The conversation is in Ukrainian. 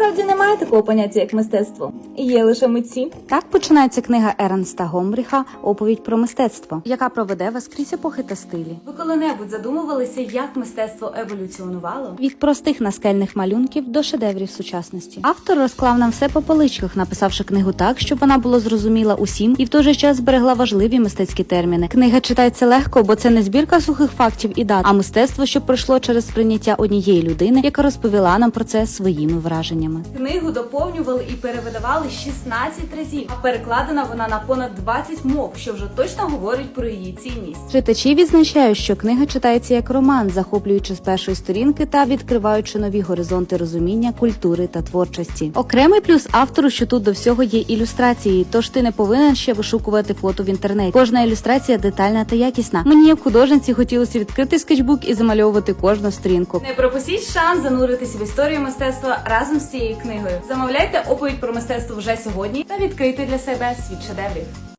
Насправді немає такого поняття, як мистецтво. Є лише митці. Так починається книга Ернста Гомбріха Оповідь про мистецтво, яка проведе вас крізь епохи та стилі. Ви коли-небудь задумувалися, як мистецтво еволюціонувало? Від простих наскельних малюнків до шедеврів сучасності. Автор розклав нам все по поличках, написавши книгу так, щоб вона була зрозуміла усім і в той же час зберегла важливі мистецькі терміни. Книга читається легко, бо це не збірка сухих фактів і дат, а мистецтво, що пройшло через сприйняття однієї людини, яка розповіла нам про це своїми враженнями. Книгу доповнювали і перевидавали 16 разів, а перекладена вона на понад 20 мов, що вже точно говорить про її цінність. Читачі відзначають, що книга читається як роман, захоплюючи з першої сторінки та відкриваючи нові горизонти розуміння, культури та творчості. Окремий плюс автору, що тут до всього є ілюстрації, тож ти не повинен ще вишукувати фото в інтернеті. Кожна ілюстрація детальна та якісна. Мені як художниці хотілося відкрити скетчбук і замальовувати кожну сторінку. Не пропустіть шанс зануритися в історію мистецтва разом з цією книгою. Замовляйте оповідь про мистецтво вже сьогодні та відкрийте для себе світ шедеврів.